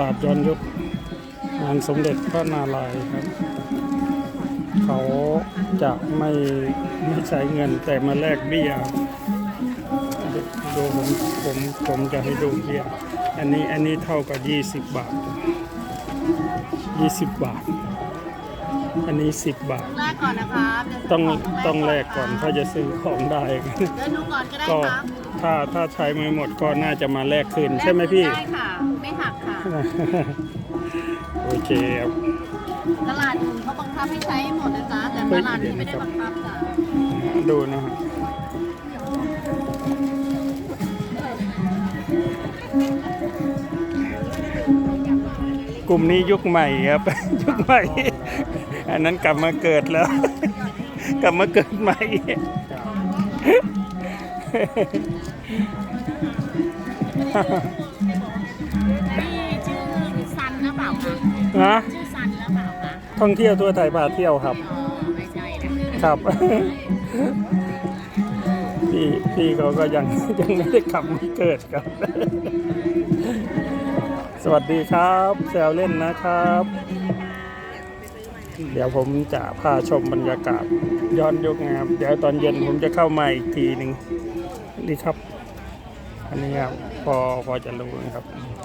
ลาดย้อนยุคงานสมเด็จพระนารายณ์ครับ เขาจะไม่ไม่ใช้เงินแต่มาแลกเบี้ยดูดูผมผมผมจะให้ดูเบี้ยอันนี้อันนี้เท่ากับ20บาท20บาท อันนี้10บาท แรกก่อนนะครับเดี๋ยวต้องขขต้องแลกก่อนถ้าจะซื้อของได้ เดี๋ยวดูก่อนก็ได้ก็ครับ ถ้าถ้าใช้ไม่หมดก็น่าจะมาแลกคืนใช่ไหมพี่ ได้ค่ะ ไม่หักค่ะ โอเคครับ ตลาดอื่นเขาบังคับให้ใช้หมดนะจ๊ะ แต่ตลาดนี้ไม่ได้บังคับจ้ะดูนะฮะกลุ่มนี้ยุคใหม่ครับ ยุคใหม่ อันนั้นกลับมาเกิดแล้ว กลับมาเกิดใหม่ นี่ชื่อซันหรือเปล่าคะนะชื่อซันหรือเปล่าคะท่องเที่ยวตัวไทยพาเที่ยวครับ อ๋อไม่ใช่นะ ครับ พี่พี่เขาก็ยังยังไม่ได้กลับมาเกิดครับ สวัสดีครับแซวเล่นนะครับ เดี๋ยวผมจะพาชมบรรยากาศย้อนยุคนะครับ เดี๋ยวตอนเย็นผมจะเข้ามาอีกทีหนึ่งนี่ครับ อันนี้ครับพอพอจะรู้นะครับ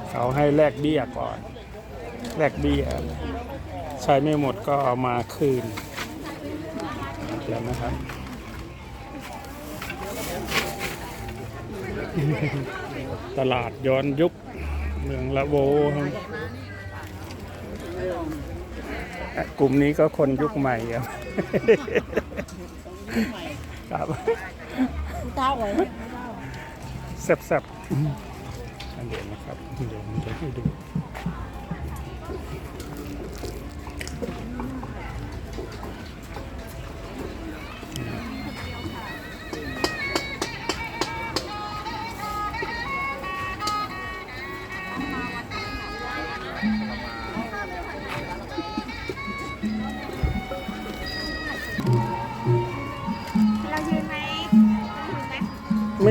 เขาให้แลกเบี้ยก่อนแลกเบี้ย ใช้ไม่หมดก็เอามาคืนเดี๋ยวนะครับตลาดย้อนยุคเมืองละโวครับกลุ่มนี้ก็คนยุคใหม่ครับครับเต้าไว้ แซ่บๆอันเดี๋ยวนะครับเดี๋ยวผมจะให้ดู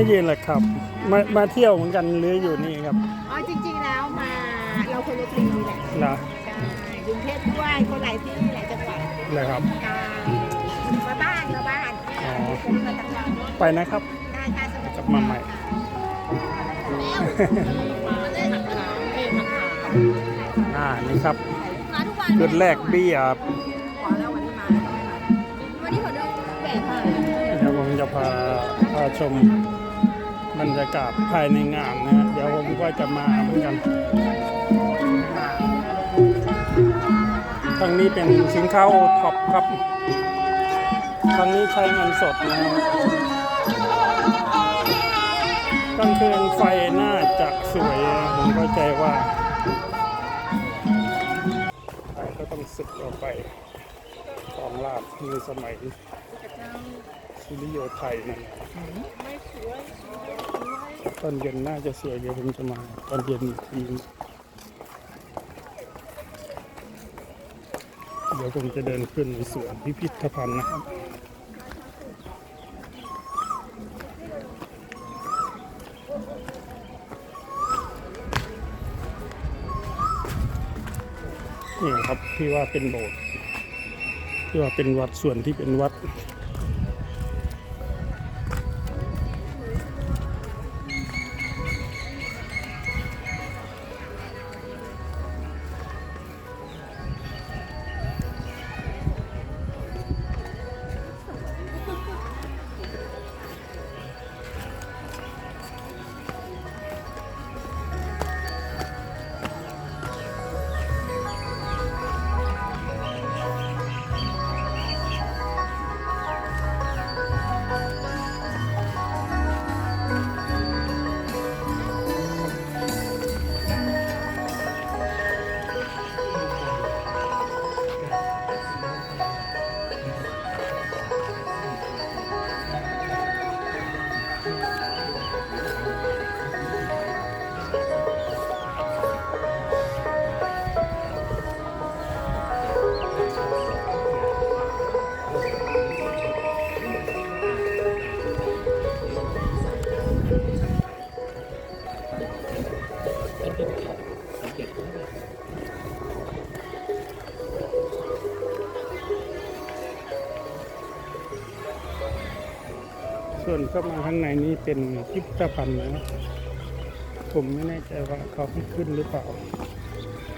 ไม่ยืนหรอกครับ มามาเที่ยวเหมือนกันหรืออยู่นี่ครับอ๋อจริงๆแล้วมาเราคนละทีแหละเหรอใช่กรุงเทพด้วยคนหลายที่หลายจังหวัดเหรอครับค่ะมาบ้านมาบ้านอ๋อคนมาทำงานไปนะครับ ได้ค่ะสวัสดีกลับมาใหม่มาเล่นมะขามเล่นมะขามอ่านี่ครับ มาทุกวันจุดแรกเบี้ยครับขอแล้ววันนี้มาวันนี้ขอดูแบบค่ะ เดี๋ยวผมจะพาพาชม บรรยากาศภายในงานนะฮะเดี๋ยวผมก็จะมาเหมือนกันทางนี้เป็นสินค้าโอท็อปครับทางนี้ใช้เงินสดนะครับกลางคืนไฟน่าจะสวยผมเข้าใจว่าก็ต้องสึกออกไปของลาบในสมัย สุริโยไทยนะตอนเย็นน่าจะสวยเดี๋ยวผมจะมา ตอนเย็นทีเดี๋ยวผมจะเดินขึ้นสวนพิพิธภัณฑ์นะครับนี่ครับที่ว่าเป็นโบสถ์ที่ว่าเป็นวัดส่วนที่เป็นวัด นเข้ามาข้างในนี้เป็นพิพิธภัณฑ์นะผมไม่แน่ใจว่าเขาให้ขึ้นหรือเปล่า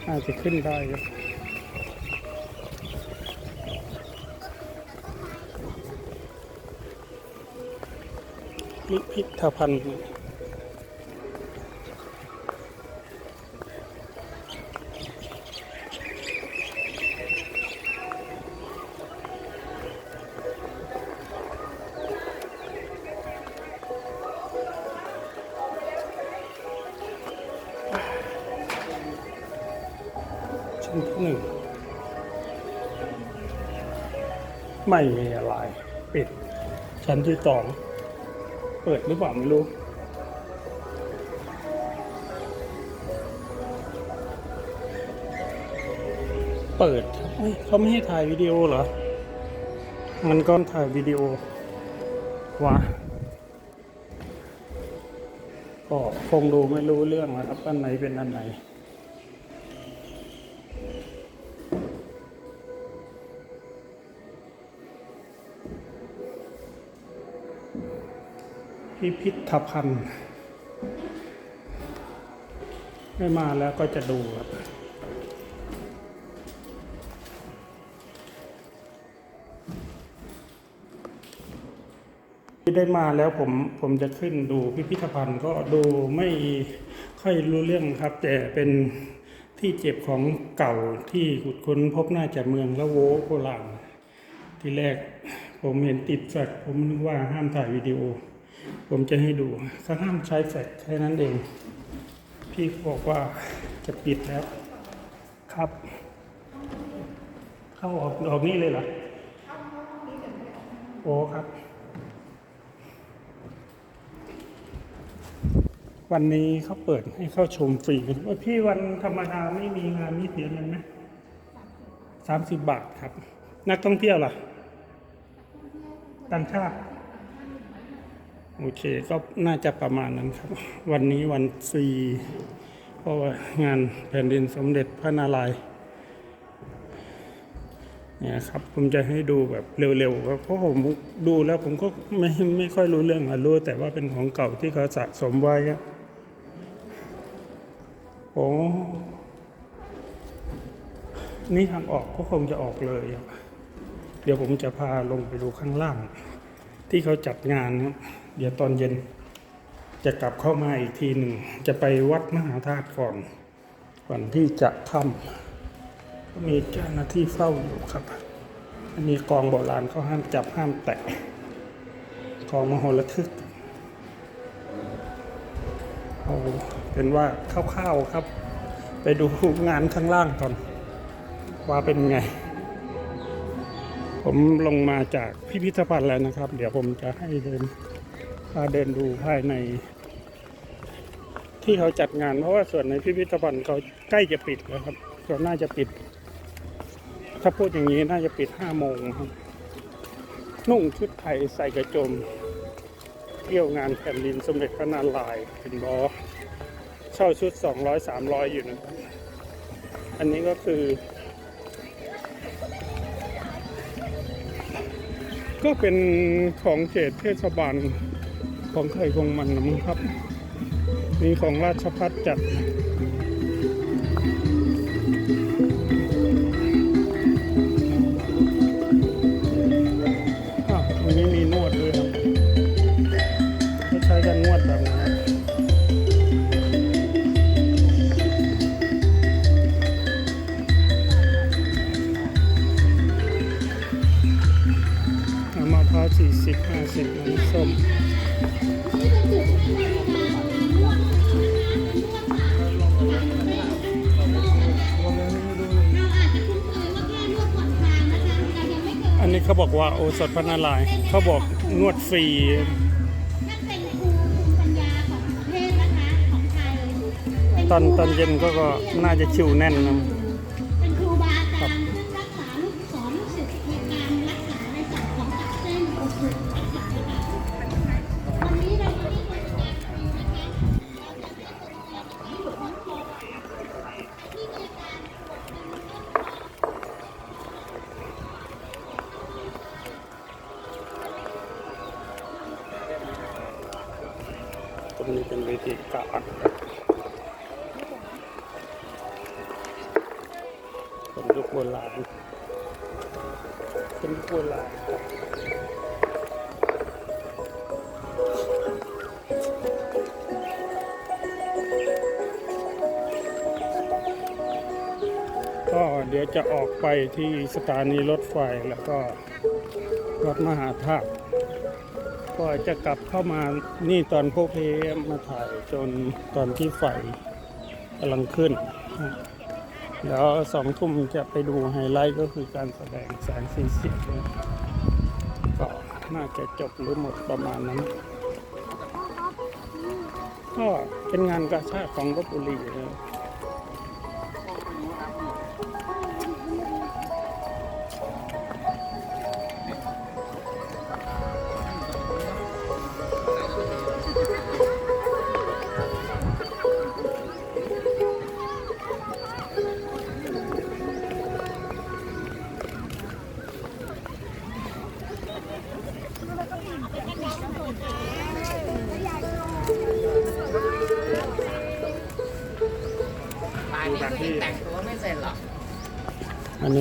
อาจจะขึ้นได้ครับพิพิธภัณฑ์ นที่หนึ่งไม่มีอะไรปิด ชั้นที่สองเปิดหรือเปล่าไม่รู้ เปิดเอ้ยเขาไม่ให้ถ่ายวิดีโอเหรอ มันก็ถ่ายวิดีโอวะก็คงดูไม่รู้เรื่องนะครับอันไหนเป็นอันไหน พิพิธภัณฑ์ไม่มาแล้วก็จะดูครับที่ได้มาแล้วผมผมจะขึ้นดูพิพิธภัณฑ์ก็ดูไม่ค่อยรู้เรื่องครับ แต่เป็นที่เจ็บของเก่าที่ขุดค้นพบน่าจะเมืองละโวโบราณที่แรกผมเห็นติดแฟลชผมนึกว่าห้ามถ่ายวิดีโอ ผมจะให้ดูเขาห้ามใช้แฟลชแค่นั้นเอง พี่บอกว่าจะปิดแล้ว ครับ เข้าออกออกนี่เลยเหรอโอ้ครับ วันนี้เขาเปิดให้เข้าชมฟรีว่าพี่วันธรรมดาไม่มีงานนี่เสียเงินไหมสามสิบบาทครับ นักท่องเที่ยวล่ะต่างชาติ โอเคก็น่าจะประมาณนั้นครับ วันนี้วันฟรีเพราะว่างานแผ่นดินสมเด็จพระนารายณ์เนี่ยครับผมจะให้ดูแบบเร็วๆครับเพราะผมดูแล้วผมก็ไม่ไม่ค่อยรู้เรื่องอะรู้แต่ว่าเป็นของเก่าที่เขาสะสมไว้อะโอ้นี่ทางออกก็คงจะออกเลยเดี๋ยวผมจะพาลงไปดูข้างล่าง ที่เขาจัดงานครับ เดี๋ยวตอนเย็น จะกลับเข้ามาอีกทีหนึ่ง จะไปวัดมหาธาตุก่อน ก่อนที่จะค่ำก็มีเจ้าหน้าที่เฝ้าอยู่ครับ อันนี้กองโบราณเขาห้ามจับห้ามแตะกองมโหระทึกเอาเป็นว่าคร่าวๆครับ ไปดูงานข้างล่างก่อน ว่าเป็นไง ผมลงมาจากพิพิธภัณฑ์แล้วนะครับ เดี๋ยวผมจะให้เดิน พาเดินดูภายใน ที่เขาจัดงาน เพราะว่าส่วนในพิพิธภัณฑ์เขาใกล้จะปิดแล้วครับก็น่าจะปิด ถ้าพูดอย่างนี้น่าจะปิดห้าโมงครับ นุ่งชุดไทยใส่กระโจม เที่ยวงานแผ่นดินสมเด็จพระนารายณ์เป็นบอเช่าชุด200 300อยู่นะครับ อันนี้ก็คือก็เป็นของเขตเทศบาล ของไทยของมันนะมั้งครับ มีของราชพัฒจัด เขาบอกว่าโอสถพระนารายณ์เขาบอกนวดฟรีนั่นเป็นครูภูมิปัญญาของประเทศนะคะของไทยเป็นตอนตอนเย็นก็ก็น่าจะคิวแน่นนะ คโบราก็เดี๋ยวจะออกไปที่สถานีรถไฟแล้วก็วัดมหาธาตุก็จะกลับเข้ามานี่ตอนโพเพมาถ่ายจนตอนที่ไฟกำลังขึ้น แล้วสองทุ่มจะไปดูไฮไลท์ก็คือการแสดงแสงสีเสียงก็น่าจะจบหรือหมดประมาณนั้น ก็เป็นงานกาชาติของลบบุรีนะ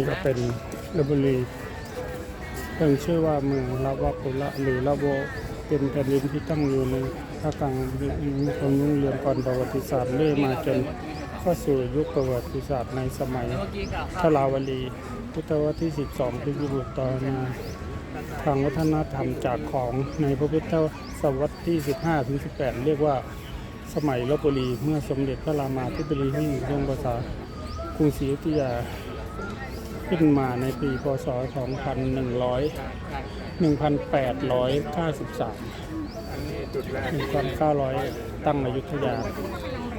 นนี้ก็เป็นลบบุรีเพิ่งชื่อว่าเมืองลาวาปุระหรือลาโวเป็นแผ่นดินที่ตั้งอยู่ในภาคกลางมีคนรุ่งเรืองก่อนประวัติศาสตร์เรื่อยมาจนเข้าสู่ยุคประวัติศาสตร์ในสมัยเมื่อกี้ก็ทลาวลีพุทธวรรษที่ 12ที่พิบูรณ์ต่อมาทางวัฒนธรรมจากของในพระพุทธศตวรรษที่ 15ถึง18 เรียกว่าสมัยลบบุรีเมื่อสมเด็จพระรามาธิบดีที่ทรงประสาทกรุงศรีอยุธยา ขึ้นมาในปีพศ 2100 1893 1900 ตั้งอยุธยา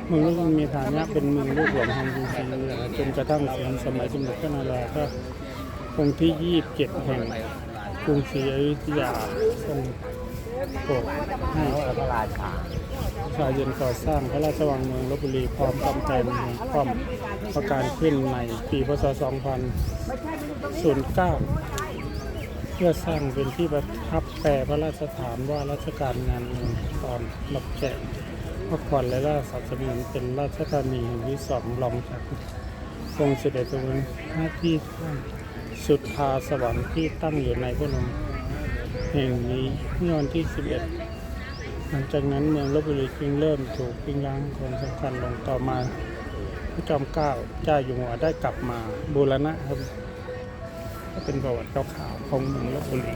เมืองลูกมีฐานะเป็นเมืองลูกหลวงแห่งกรุงศรีอยุธยาจนกระทั่งถึงสมัยสมเด็จพระนารายณ์ก็องค์ที่ 27 แห่งกรุงศรีอยุธยาทรง โปรดให้พระราชาชายเย็นก่อสร้างพระราชวังเมืองลบบุรีพร้อมกำแพงพร้อมประการขึ้นในปีพศ 2009 เพื่อสร้างเป็นที่ประทับแปรพระราชฐานว่าราชการงานเมืองตอนรับแขกพักผ่อนและราชสัตว์เสมือนเป็นราชธานีแห่งที่สองรองจากทรงเสด็จเป็นหน้าที่สุดทาสวรรค์ที่ตั้งอยู่ในพระนม แห่งนี้เมื่อวันที่ 11 หลังจากนั้นเมืองลบบุรีจึงเริ่มถูกปิ้งย่างคนสำคัญลงต่อมาพระจอมเกล้าเจ้าอยู่หัวได้กลับมาบูรณะครับ ก็เป็นประวัติคร่าวๆของเมืองลบบุรี